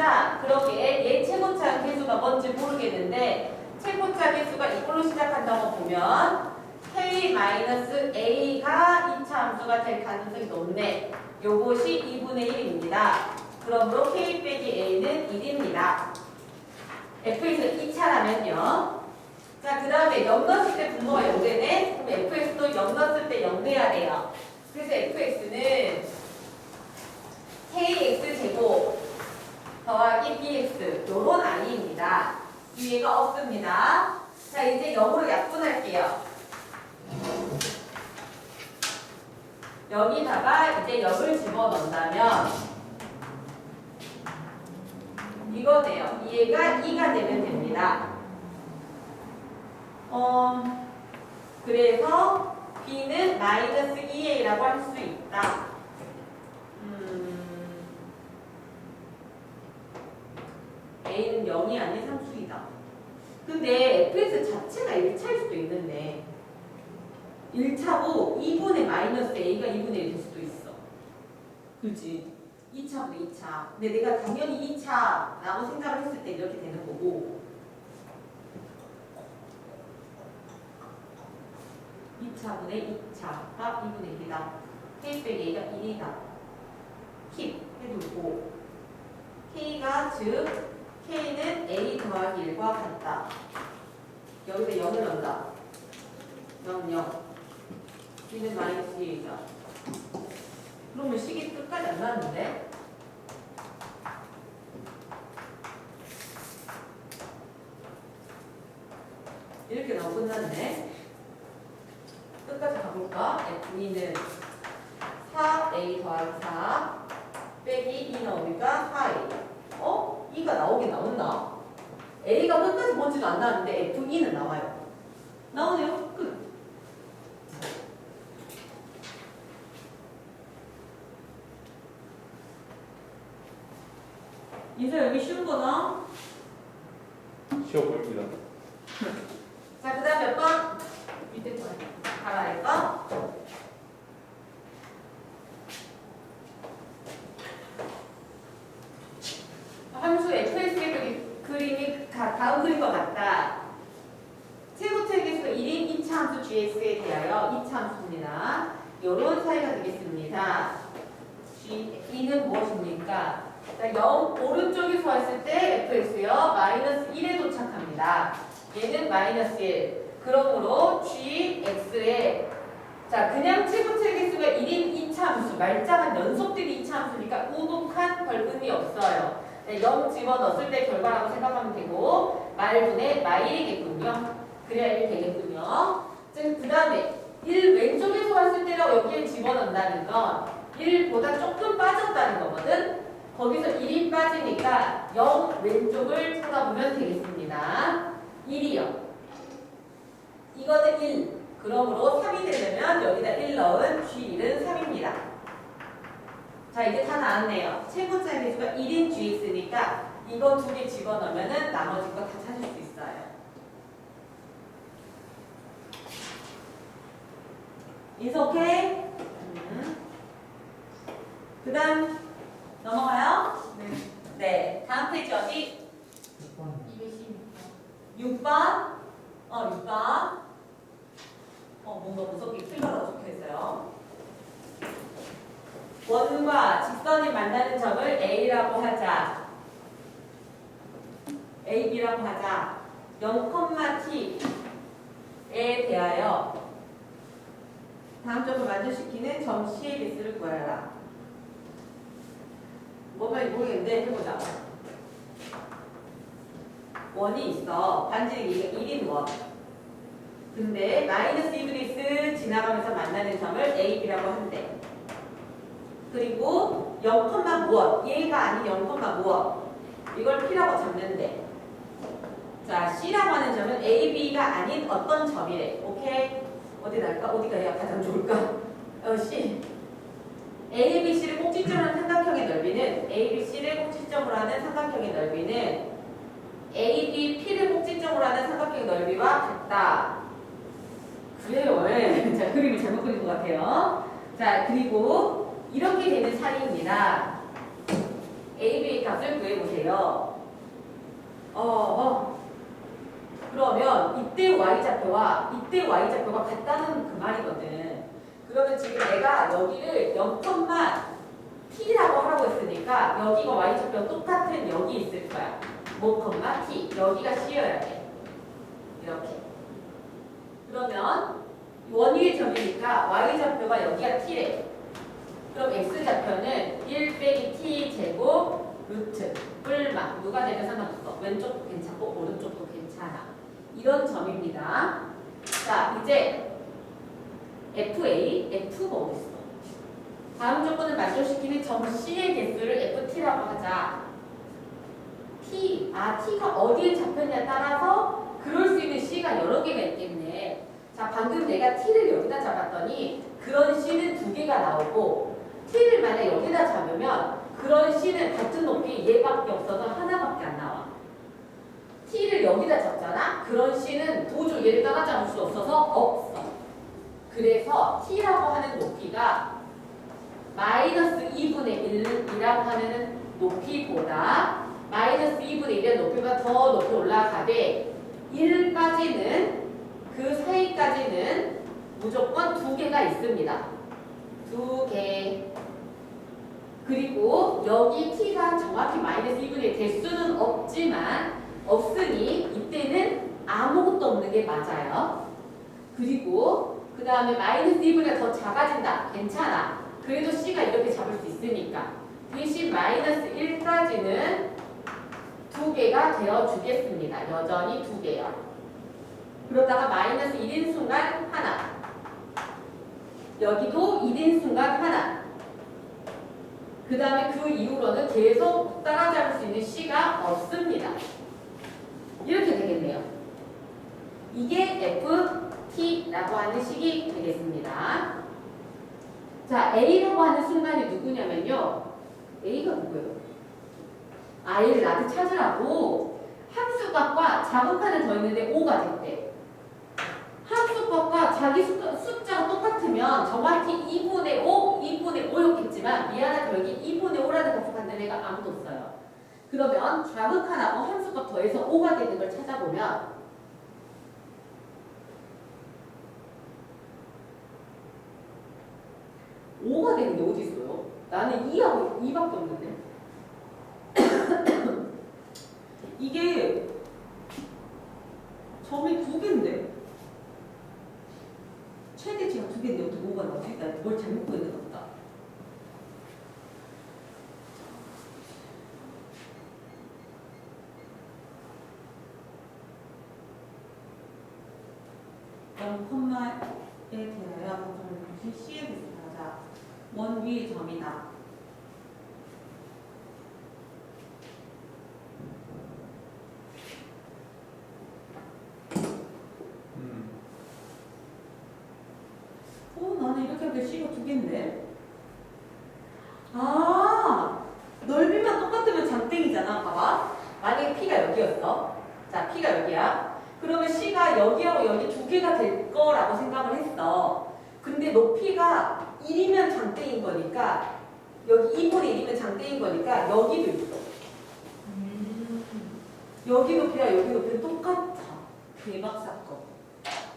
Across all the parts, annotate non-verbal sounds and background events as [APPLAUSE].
2분의 분자, 그러게 얘 최고차 개수가 뭔지 모르겠는데 최고차 개수가 이걸로 시작한다고 보면 k-a가 2차 함수가 될 가능성이 높네. 요것이 2분의 1입니다. 그러므로 k 빼기 a는 1입니다. f에서 2차라면요. 자, 그 다음에 0 넣었을 때 분모가 0되네? 그럼 fx도 0 넣었을 때 0 돼야 돼요. 그래서 fx는 kx 제곱 더하기 bx 요런 아이입니다. 뒤에가 없습니다. 자, 이제 0으로 약분할게요. 여기다가 이제 0을 집어넣는다면 이거네요. 얘가 2가 되면 됩니다. 어, 그래서 b는 마이너스 2a라고 할 수 있다. 음, a는 0이 아닌 상수이다. 근데 fx 자체가 1차일 수도 있는데 1차고 2분의 마이너스 a가 2분의 1될 수도 있어. 그지? 2차분의 2차. 근데 내가 당연히 2차라고 생각을 했을 때 이렇게 되는 거고 2차분의 2차가 2분의 1이다. k 빼기 a가 1이다. 킵 해두고 k가 즉 k는 a 더하기 1과 같다. 여기다 0을 넣는다. 0, 0. b는 마이너스 2이다. 그러면 식이 끝까지 안 나왔는데? 이렇게 나오고 끝났네. 끝까지 가볼까? F2는 4A 더하기 4 빼기 2 나오니까 4A. 어? 2가 나오긴 나온다. A가 끝까지 뭔지도 안 나왔는데 F2는 나와요. 나오네요. 끝. 인사 여기 쉬운 거나? 쉬워 보입니다. 자, 그 다음 몇 번? 밑에 거. 가라할까? 함수 fx의 그리- 그림이 가- 다음 그림과 같다. 최고차의 개수가 1인 2차 함수 gx에 대하여 2차 함수입니다. 요런 사이가 되겠습니다. g, e는 무엇입니까? 자, 0 오른쪽에서 왔을 때 fx요. 마이너스 1에 도착합니다. 얘는 마이너스 1. 그러므로 gx에 자 그냥 최고체 개수가 1인 2차 함수 말짱한 연속된 2차 함수니까 별 의미 없어요. 네, 0 집어넣었을 때 결과라고 생각하면 되고 말분의 마일이겠군요. 그래야 1 되겠군요. 그 다음에 1 왼쪽에서 왔을 때라고 여기에 집어넣는다는 건 1보다 조금 빠졌다는 거거든. 거기서 1이 빠지니까 0 왼쪽을 찾아보면 되겠습니다. 1이요. 이거는 1. 그러므로 3이 되려면 여기다 1 넣은 G1은 3입니다. 자, 이제 다 나왔네요. 최고차 개수가 1인 GX니까 이거 두 개 집어넣으면 나머지 거 다 찾을 수 있어요. okay? 음. 그 다음 넘어가요? 네. 네. 다음 페이지 어디? 216번. 6번. 어, 6번. 어, 뭔가 무섭게 필러로 적혀 있어요. 원과 직선이 만나는 점을 A라고 하자. AB라고 하자. 0,T에 대하여 다음 점을 만족시키는 점 C의 개수를 구하라. 뭐가 모르겠는데 해보자. 원이 있어. 반지르기가 1인 원. 근데 마이너스 2분의 x 지나가면서 만나는 점을 a, b라고 한대. 그리고 0, 무엇? 얘가 아닌 0, 무엇? 이걸 p라고 잡는데. 자, c라고 하는 점은 a, b가 아닌 어떤 점이래. 오케이? 어디 날까? 어디가 해야 가장 좋을까? 어, c. a, b, c를 꼭지점으로 하는 삼각형의 넓이는 a, b, c를 꼭지점으로 하는 삼각형의 넓이는 a, b, p를 꼭지점으로 하는 삼각형의 넓이와 같다. 그래요. 예. [LAUGHS] 자, 그림을 잘못 그린 것 같아요. 자, 그리고 이렇게 되는 사이입니다. a, b 값을 구해보세요. 어, 어. 그러면 이때 y좌표와 이때 y좌표가 같다는 그 말이거든. 그러면 지금 내가 여기를 0,t라고 하라고 했으니까 여기가 y좌표 똑같은 여기 있을 거야. 뭐, t. 여기가 c여야 돼. 이렇게. 그러면 원위의 점이니까 y좌표가 여기가 t래. 그럼 x좌표는 1 빼기 t 제곱 루트 뿔마 누가 되면 상관없어. 왼쪽도 괜찮고 오른쪽도 괜찮아. 이런 점입니다. 자 이제 FA, F가 어딨어? 다음 조건을 만족시키는 점 C의 개수를 FT라고 하자. T, 아 T가 어디에 잡혔냐에 따라서 그럴 수 있는 C가 여러 개가 있겠네. 자 방금 내가 T를 여기다 잡았더니 그런 C는 두 개가 나오고 T를 만약 여기다 잡으면 그런 C는 같은 높이 얘밖에 없어서 하나밖에 안 나와. T를 여기다 잡잖아? 그런 C는 도저히 얘를 따라잡을 수 없어서 없어. 그래서 T라고 하는 높이가 마이너스 2분의 1이라고 하는 높이보다 마이너스 2분의 1의 높이가 더 높이 올라가되 1까지는 그 사이까지는 무조건 두 개가 있습니다. 두 개. 그리고 여기 t가 정확히 마이너스 2분의 1 될 수는 없지만 없으니 이때는 아무것도 없는 게 맞아요. 그리고 그 다음에 마이너스 2분의 더 작아진다. 괜찮아. 그래도 c가 이렇게 잡을 수 있으니까. 대신 마이너스 1까지는 두 개가 되어 주겠습니다. 여전히 두 개요. 그러다가 마이너스 1인 순간 하나. 여기도 1인 순간 하나. 그 다음에 그 이후로는 계속 따라잡을 수 있는 C가 없습니다. 이렇게 되겠네요. 이게 FT라고 하는 식이 되겠습니다. 자, A라고 하는 순간이 누구냐면요. A가 누구예요? I를 나한테 찾으라고 함수값과 자극하는 더 있는데 5가 됐대. 함수값과 자기 숫자, 숫자가 똑같으면 정확히 2분의 5, 2분의 5였겠지만 미안하게 여기 2분의 5라는 값을 갖는 애가 아무도 없어요. 그러면 자극하나고 함수값 더해서 5가 되는 걸 찾아보면 오가 되는 게 어디 있어요? 나는 2하고 2밖에 없는데. [COUGHS] 이게 점이 두 개인데 최대치가 두 개인데 어떻게 5가 나오지? 나뭘 잘못 같다. 영 콤마에 대하여 방정을 다시 C에 비슷하자. 원 위의 점이다. 음. 어, 나는 이렇게 하니까 C가 두 개인데. 아, 넓이만 똑같으면 장땡이잖아. 봐봐. 만약에 P가 여기였어. 자, P가 여기야. 그러면 C가 여기하고 여기 두 개가 될 거라고 생각을 했어. 근데 높이가 1이면 장땡인 거니까 여기 2분의 1이면 장땡인 거니까 여기도 있어. 여기 높이랑 여기 높이는 똑같아. 대박 사건.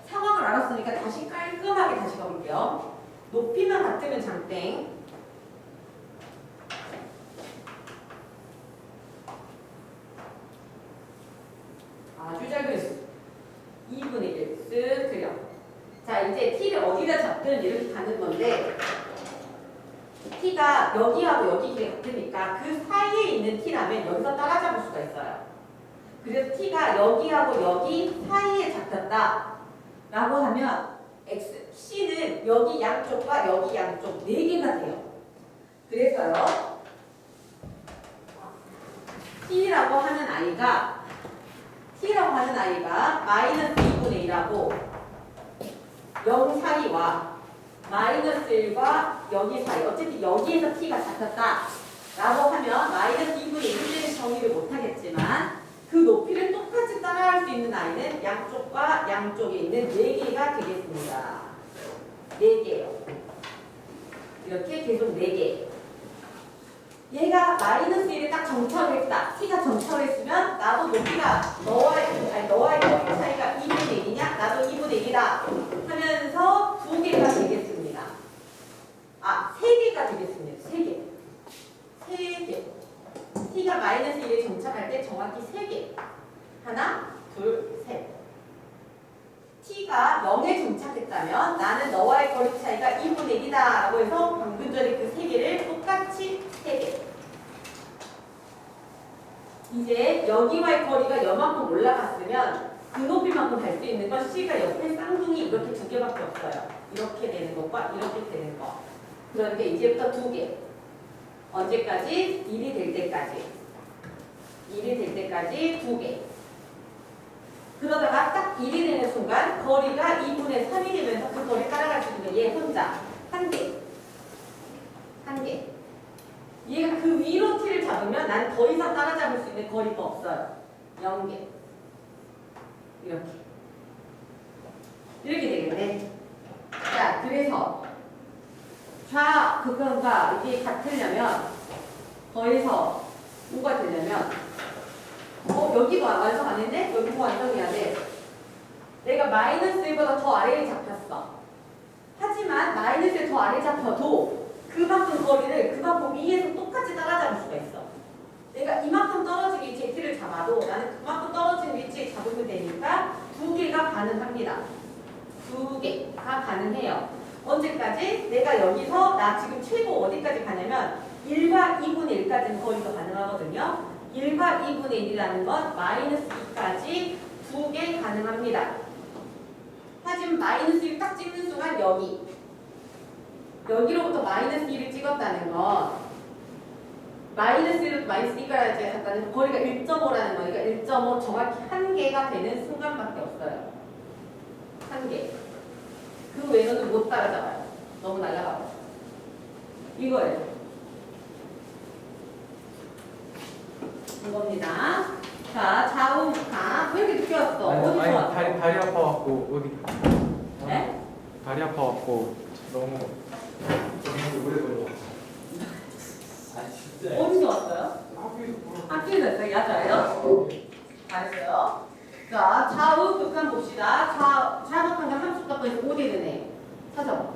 상황을 알았으니까 다시 깔끔하게 다시 가볼게요. 높이만 같으면 장땡. 아주 잘 그렸어. 2분의 1. 쓱 그려. 자, 이제 t를 어디다 잡든 이렇게 가는 건데, t가 여기하고 여기 길이 같으니까 그 사이에 있는 t라면 여기서 따라잡을 수가 있어요. 그래서 t가 여기하고 여기 사이에 잡혔다. 라고 하면 x, c는 여기 양쪽과 여기 양쪽 4개가 돼요. 그래서요. t라고 하는 아이가 t라고 하는 아이가 마이너스 2분의 1하고 0 사이와 마이너스 1과 여기 사이. 어쨌든 여기에서 t가 잡혔다. 라고 하면 마이너스 2분의 1은 정의를 못하겠지만 그 높이를 똑같이 따라갈 수 있는 아이는 양쪽과 양쪽에 있는 4개가 되겠습니다. 4개요. 이렇게 계속 4개. 얘가 마이너스 1에 딱 정착했다. t가 정착했으면 나도 높이가 너와의 아니 너와의 높이 차이가 2분의 1이냐? 나도 2분의 1이다 하면서 두 개가 되겠습니다 아, 세 개가 되겠습니다. 세 개. 세 개. t가 마이너스 1에 정착할 때 정확히 세 개. 하나, 둘, 셋. t가 0에 정착했다면 나는 너와의 거리 차이가 2분의 1이다 라고 해서 방금 전에 그 세 개를 똑같이 세 개. 이제 여기와의 거리가 여만큼 올라갔으면 그 높이만큼 갈 수 있는 건 c가 옆에 쌍둥이 이렇게 두 개밖에 없어요. 이렇게 되는 것과 이렇게 되는 거. 그런데 이제부터 두 개. 언제까지? 1이 될 때까지. 1이 될 때까지 두 개. 그러다가 딱 1이 되는 순간 거리가 2분의 3이 되면서 그 거리 따라갈 수 있는 얘 혼자 한 개. 한 개. 얘가 그 위로 t를 잡으면 난 더 이상 따라잡을 수 있는 거리가 없어요. 0개. 이렇게. 이렇게 되겠네. 자, 그래서 좌극한과 이게 같으려면 더해서 5가 되려면 어 여기도 완성 아닌데? 여기도 완성해야 돼. 내가 마이너스 1보다 더 아래에 잡혔어. 하지만 마이너스에 더 아래 잡혀도 그만큼 거리를 그만큼 위에서 똑같이 따라잡을 수가 있어. 내가 이만큼 떨어진 위치에 t를 잡아도 나는 그만큼 떨어진 위치에 잡으면 되니까 두 개가 가능합니다. 두 개가 가능해요. 언제까지? 내가 여기서 나 지금 최고 어디까지 가냐면 1과 2분의 1까지는 거리가 가능하거든요. 1과 2분의 1이라는 건 마이너스 2까지 두 개 가능합니다. 하지만 마이너스 1딱 찍는 순간 여기 여기로부터 마이너스 1을 찍었다는 건 마이너스 1부터 마이너스 2까지 갔다는 건 거리가 1.5라는 거니까 1.5 정확히 한 개가 되는 순간밖에 없어요. 한 개. 그 외에는 못 따라잡아요. 너무 날라가요. 이거예요. 이겁니다. 자, 좌우 북한. 왜 이렇게 늦게 왔어? 아니, 어디서 아니 왔어? 다리 다리 아파갖고 어디? 네? 다리 아파갖고 너무 오래 걸려. 어디서 왔어요? 학교에서 왔어요? 야자예요? 잘했어요. 자, 좌우 극한 봅시다. 좌, 좌극한과 함수 값에서 5대 되네. 찾아봐.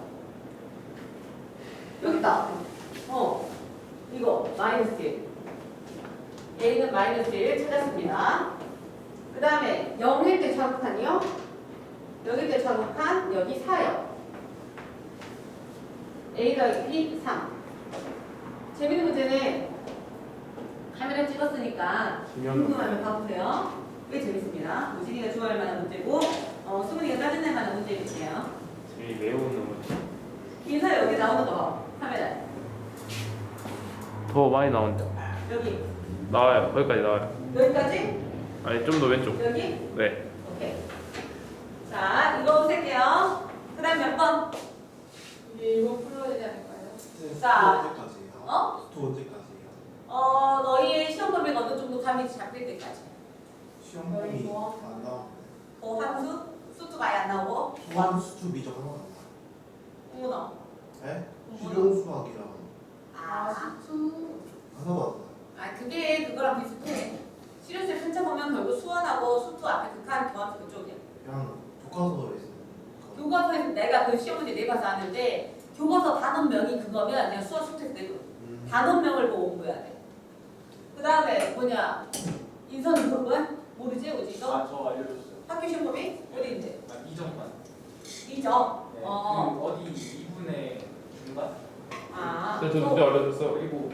여기 있다. 어. 이거, 마이너스 1. A는 마이너스 1 찾았습니다. 그 다음에 0일 때 좌극한이요? 여기 때 좌극한, 여기 4요. A 더하기 B 3. 재밌는 문제는 카메라 찍었으니까. 궁금하면 봐보세요. 꽤 재밌습니다. 우진이가 좋아할 만한 문제고, 어, 수근이가 짜증낼 만한 문제일게요. 재미 매우 너무 인사 여기 나오는 거 봐. 카메라. 더 많이 나온다. 여기. 나와요. 거기까지 나와요. 여기까지? 아니 좀 더 왼쪽. 여기? 네. 오케이. 자, 이거 쓸게요. 그 다음 몇 번? 이거 풀어야 되지 않을까요? 자. 어? 또 언제까지예요? 어, 너희의 시험 범위가 어느 정도 감이 잡힐 때까지. 시험 범위 뭐? 안 나오는데 어, 함수? 수도 많이 안 나오고. 수학 수투 미적 하나 안 어머나. 네? 실용 수학이랑 아, 수투 하나 왔나? 아, 그게 그거랑 비슷해. 실현실 펼쳐보면 결국 수원하고 수투 앞에 극한 도함수 그쪽이야. 그냥 교과서에 있어요 교과서에서 내가 그 시험 문제 내봐서 아는데 교과서 단원 명이 그거면 내가 수학 수트에서 내고 음. 단원명을 보고 공부해야 돼. 그 다음에 뭐냐 인선 뭐야? 모르지 오지 너? 아저 알려줬어요. 학교 시험 범위 어디인데? 아, 이정만. 이정. 네, 어. 그 어디 2분의 중간? 아. 저또 문제 알려줬어. 그리고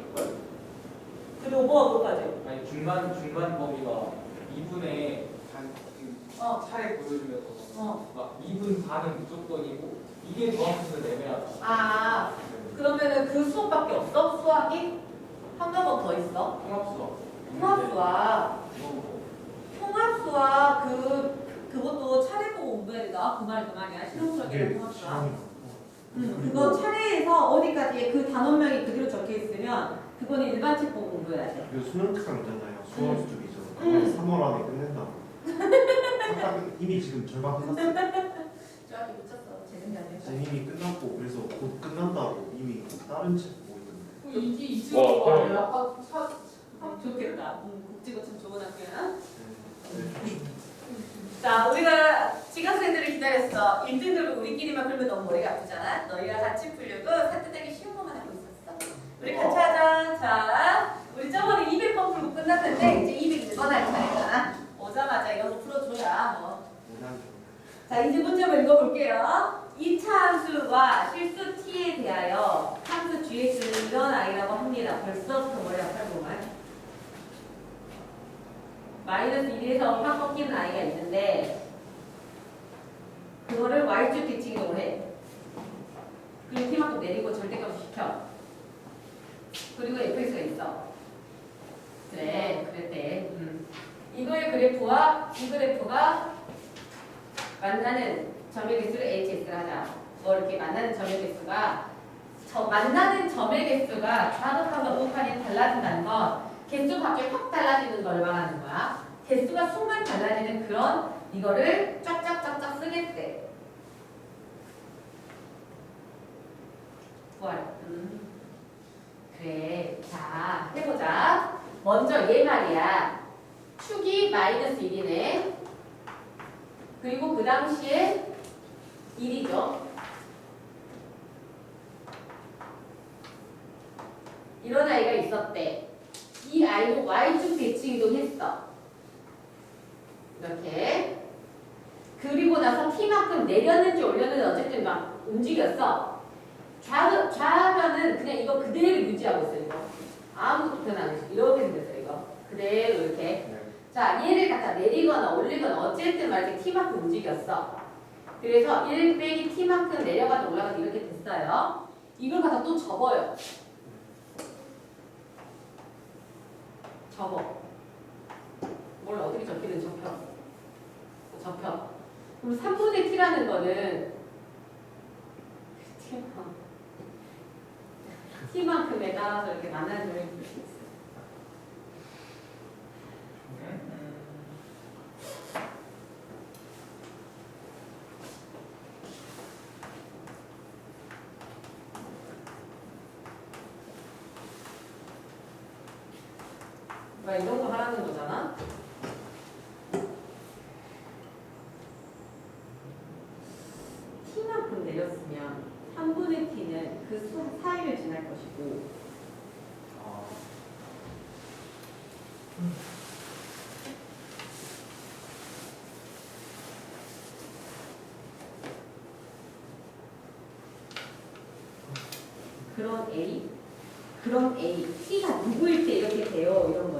그리고 뭐 그거까지. 아니 중간 중간 범위가 2분의 반 그 어. 차례 보여주면서 어. 막 2분 반은 무조건이고 이게 더하면서 내매하다. 아 그러면은 그 수업밖에 없어? 수학이? 한 과목 더 있어? 통합수학. 통합수학 통합수학 그 그것도 차례 보고 공부해야 된다 그말 그 말이야 실용적인 이게 통합수학 응, 그거 차례에서 어디까지에 그 단원명이 그대로 적혀 있으면 그거는 일반 책 보고 공부해야 돼. 그 수능 특강 있잖아요. 수능 수이죠 음. 3월 안에 끝낸다고. [LAUGHS] 잠깐 이미 지금 절반 끝났어요. 저한테 미쳤어. 이미 끝났고 그래서 곧 끝난다고 이미 다른 책 보고 있던데. 이지 와, 이쪽으로 그럼. 아까 차 좋겠다. 응, 국지고 참 좋은 학교야. 네. 자, 우리가 지각생들을 기다렸어. 1등 들고 우리끼리만 풀면 너무 머리가 아프잖아. 너희가 같이 풀려고 산뜻하게 쉬운 것만 하고 있었어. 우리 같이 하자. 자, 우리 저번에 200번 풀고 끝났는데 이제 201번 할 차례잖아. 오자마자 이거 뭐 풀어줘야 뭐. 그냥 자, 이제 문제 한번 읽어볼게요. 2차 함수와 실수 t에 대하여 함수 gx는 이런 아이라고 합니다. 벌써부터 머리 아파보만. 마이너스 1에서 확 꺾이는 아이가 있는데 그거를 y축 대칭이라고 해. 그리고 t만큼 내리고 절대값 시켜. 그리고 fx가 있어. 그래, 그랬대. 음. 이거의 그래프와 이 그래프가 만나는 점의 개수를 하자. 뭐 이렇게 만나는 점의 개수가 저 만나는 점의 개수가 좌극한과 우극한이 달라진다는 건 개수 밖에 확 달라지는 걸 말하는 거야. 개수가 순간 달라지는 그런 이거를 쫙쫙쫙쫙 쓰겠대. 구할. 음. 그래. 자, 해보자. 먼저 얘 말이야. 축이 마이너스 1이네. 그리고 그 당시에 1이죠. 이런 아이가 있었대. 이 아이도 Y축 대칭 이동했어. 이렇게. 그리고 나서 T만큼 내렸는지 올렸는지 어쨌든 막 움직였어. 좌, 좌하면은 그냥 이거 그대로 유지하고 있어, 이거. 아무것도 변화 안 했어. 이렇게 생겼어, 이거. 그대로 이렇게. 네. 자, 얘를 갖다 내리거나 올리거나 어쨌든 말이지 t만큼 움직였어. 그래서 1 빼기 t만큼 내려가다 올라가다 이렇게 됐어요. 이걸 갖다 또 접어요. 접어. 뭘 어떻게 접히든 접혀. 접혀. 그럼 3분의 t라는 거는 [LAUGHS] t만큼에 따라서 이렇게 점이 있을 수 있어. 막 이런 거 하라는 거잖아. t만큼 내렸으면 3분의 t는 그 수- 사이를 지날 것이고. 아, 그런 A? 그런 A. T가 누구일 때 이렇게 돼요. 이런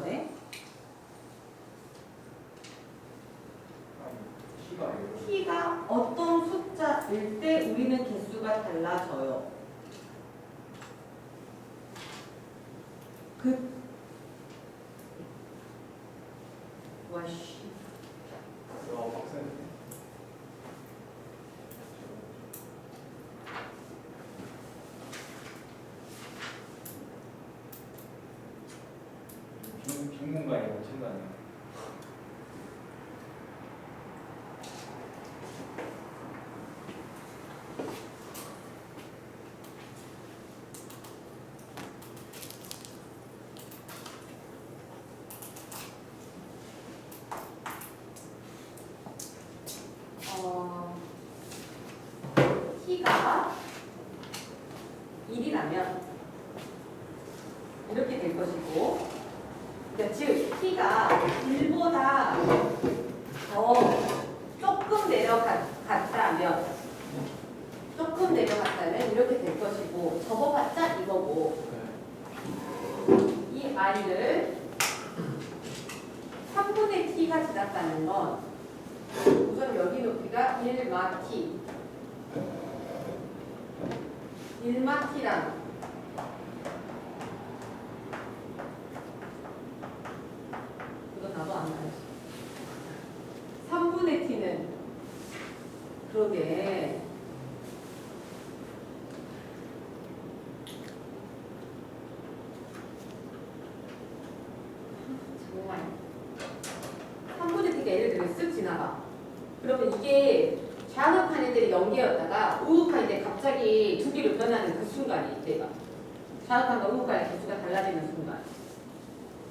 그러게 정말. 3분의 t가 예를 들어 쓱 지나가. 그러면 이게 좌우칸 애들이 연계였다가 우우칸 때 갑자기 두 개로 변하는 그 순간이 이때가 좌우칸과 우우칸의 개수가 달라지는 순간.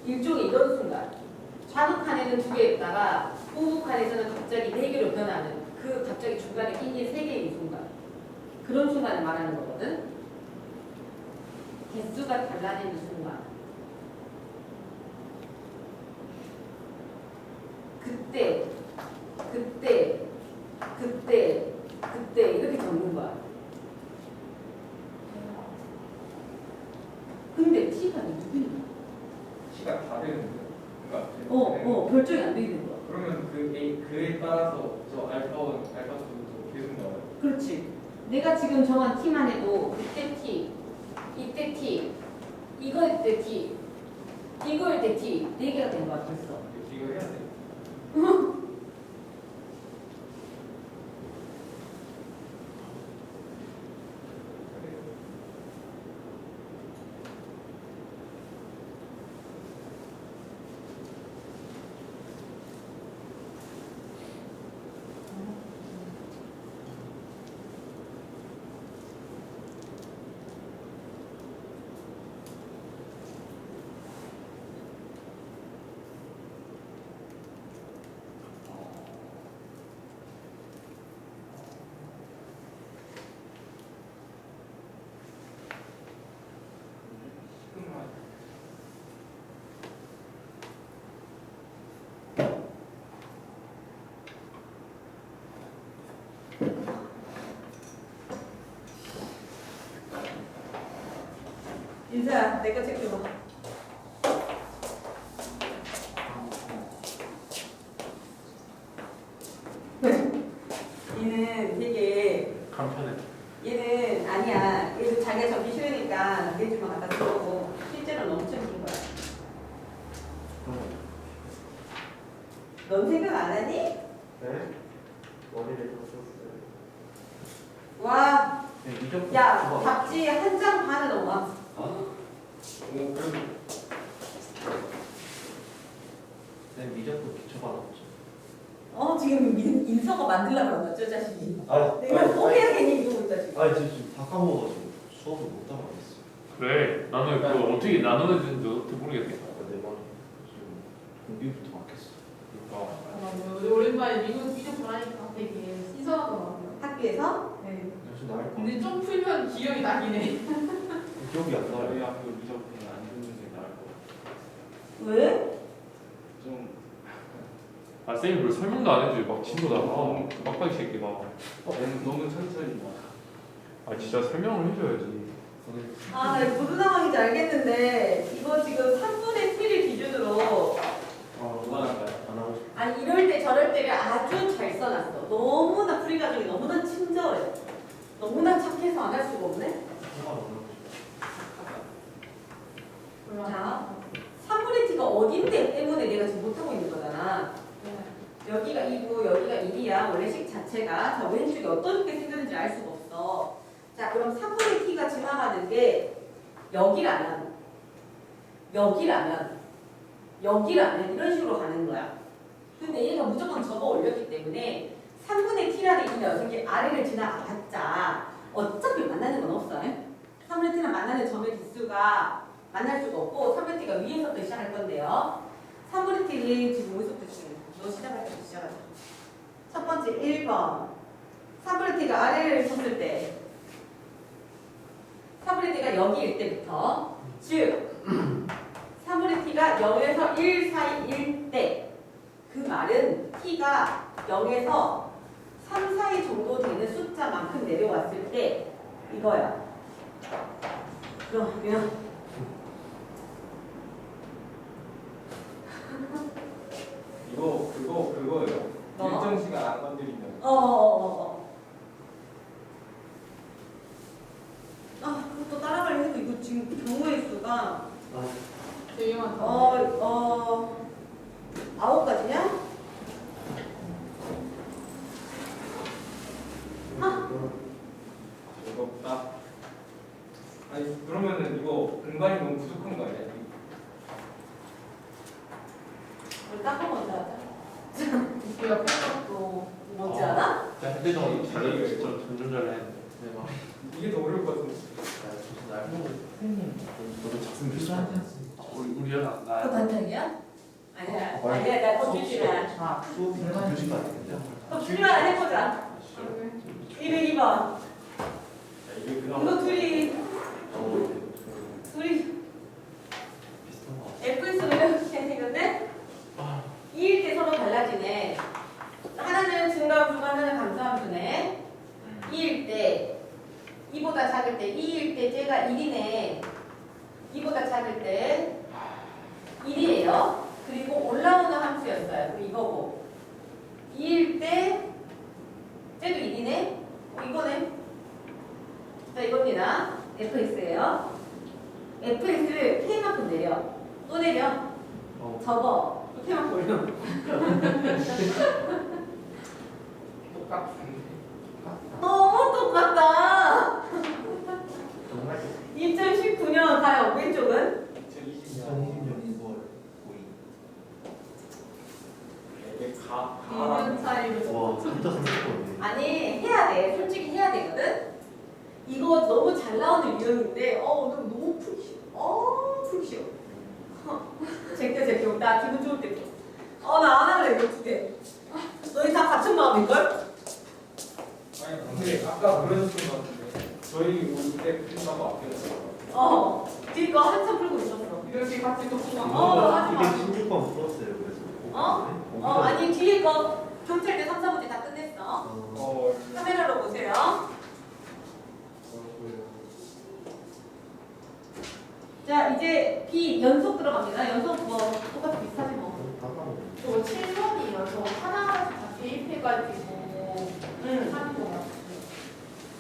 일종의 이런 순간. 좌우칸에는 두 개였다가 우우칸에서는 갑자기 네 개로 변하는 그 갑자기 중간에 끼니 세 개인 순간. 그런 순간을 말하는 거거든. 개수가 달라지는 순간. 그때 그때 그때 그때 이렇게 적는 거야. 근데 T가 누구야? 시가 다르는데. 그러니까 어, 어, 결정이 안 돼 있는 거야. 그에 따라서 저 알파 1, 알파 2도 계속 나와요. 그렇지. 내가 지금 정한 T만 해도 이때 T, 이때 T, 이거일 때 T, 이거일 때 T 네 개가 된 거야 벌써. 이거 해야 돼. [LAUGHS] 인사야, 내거 챙겨봐. 얘는 되게 간편해. 얘는 아니야. 얘도 자기가 적기 싫으니까 내 집만 갖다 쓰고 실제로는 엄청 긴 거야. 넌 생각 안 하니? 네? 머리를 다 썼어요. 와, 네, 이적 야, 잡지 한 장 반을 넘어. 오 그럼 네, 미적도 기초받았죠. 어, 지금 인, 인서가 만들려고 그러나, 저 자식이. 아, 내가 포기하겠니 이러고 있다, 지금. 아, 저 지금 다 까먹어가지고 수업을 못 따라가겠어요. 그래. 나는 그거 어떻게 나눠야 되는지 어떻게 모르겠겠다. 아, 내 말은 지금 공비부터 막혔어. 그러니까 아, 우리 오랜만에 미국 미국 보라니까 되게 신선하더라고요. 학교에서 네. 그래서 나을 거 근데 좀 풀면 기억이 나긴 해. [LAUGHS] 기억이 안 나요. 학교 미적분은 안 듣는 게 나을 것 같아요. 왜? 좀 아 쌤이 뭘 설명도 안 해주지 막 친구 나가 빡빡이 새끼 막. 너무 너무 천천히 나. 아 진짜 설명을 해줘야지. 아, 나 무슨 상황인지 알겠는데, 이거 지금 3분의 7을 기준으로, 아, 그만할까요? 안 하고 싶어. 아니, 이럴 때 저럴 때를 아주 잘 써놨어. 너무나 풀이 과정이 너무나 친절해. 너무나 착해서 안 할 수가 없네? 자, 3분의 t가 어딘데 때문에 내가 지금 못하고 있는 거잖아. 여기가 2고 여기가 1이야. 원래 식 자체가. 자, 왼쪽이 어떻게 생겼는지 알 수가 없어. 자, 그럼 3분의 t가 지나가는 게 여기라면, 여기라면, 여기라면 이런 식으로 가는 거야. 근데 얘가 무조건 접어 올렸기 때문에 3분의 t라는 이 녀석이 아래를 지나가봤자 어차피 만나는 건 없어. 3분의 t랑 만나는 점의 개수가 만날 수가 없고 3분의 t가 위에서부터 시작할 건데요. 3분의 t를 지금 어디서부터 시작해? 너 시작할 때부터 시작하자. 첫 번째 1번. 3분의 t가 아래를 쳤을 때 3분의 t가 여기일 때부터 즉 3분의 t가 0에서 1 사이일 때 그 말은 t가 0에서 3 사이 정도 되는 숫자만큼 내려왔을 때 이거야. 그러면 이거 그거 그거예요. 뭐? 일정 시간 안 건드리면 어어어어. 이거 너무 잘 나오는 유형인데 어 너무 너무 풀기 싫어. 어 풀기 싫어. 제껴 제껴. 나 기분 좋을 때. 어나 안 할래 이거 두 개. 너희 다 같은 마음일걸? 아니 근데 아까 그러셨던 것 같은데 저희 올때 끝나고 앞에서 어. 뒤거 한참 풀고 있었어. 이렇게 같이 놓고 어, 하지 마. 216번 풀었어요, 그래서. 어? 어 아니 뒤에 거 경찰대 3, 4문제 다 끝냈어. 어, 어 카메라로 보세요. 자 이제 B 연속 들어갑니다. 연속 뭐 똑같이 비슷하지 뭐. 저 7번이요. 저 하나하나씩 다 대입해가지고 응. 하는 거 같아요.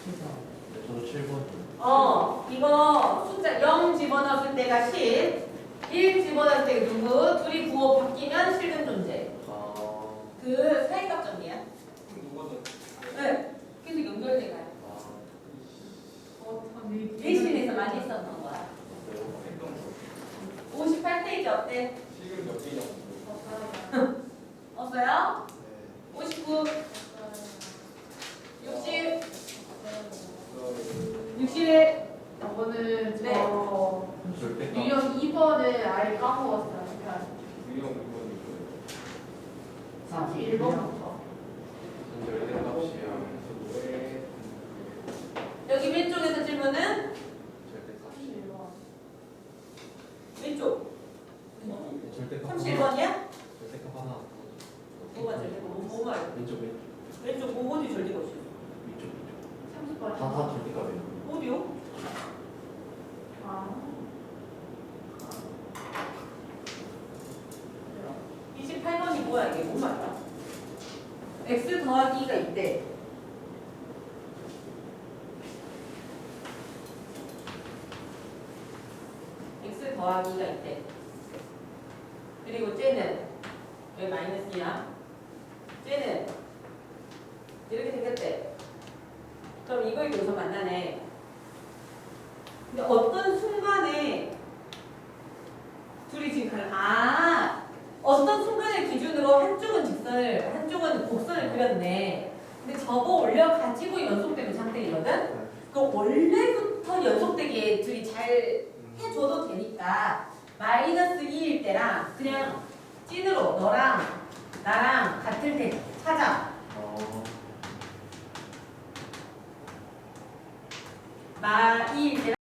네, 저도 7번. 어 이거 숫자 0 집어넣을 때가 10, 1 집어넣을 때 누구, 둘이 구호 바뀌면 실근 존재. 아, 그 사이값점이야. 누가 더 네. 계속 연결돼가. 아, 어, 참, 이 대신에서 많이 썼던 거야. 했던 거 58페이지 어때? 지금 몇 개냐? 없어요. 없어요? 네. 59, 60, 어, 61. 저거는 저 네. 절대 유형 2번을 아예 까먹었어요. 그러니까 유형 이번이고 31번부터. 절대 값이야 왜 여기 왼쪽에서 질문은 절대 값 31번. 왼쪽. 절대 값 31번이야? 절대 값 하나. 뭐가 절대고 뭐, 뭐가 왼쪽, 왼쪽. 왼쪽 뭐 어디 절대가 없어? 위쪽, 위쪽. 30번. 다, 다 절대 값이에요. 어디요? 아. 28번이 뭐야 이게 뭔 말이야? x 더하기가 있대. x 더하기가 있대. 그리고 쟤는 여기 마이너스야. 쟤는 이렇게 생겼대. 그럼 이거 여기서 만나네. 근데 어떤 순간에 둘이 지금 갈, 아, 어떤 순간을 기준으로 한쪽은 직선을, 한쪽은 곡선을 그렸네. 근데 접어 올려 가지고 연속되는 상태이거든? 그럼 원래부터 연속되게 둘이 잘 해줘도 되니까 마이너스 2일 때랑 그냥 찐으로 너랑 나랑 같을 때 하자. 어, 마 2일 때랑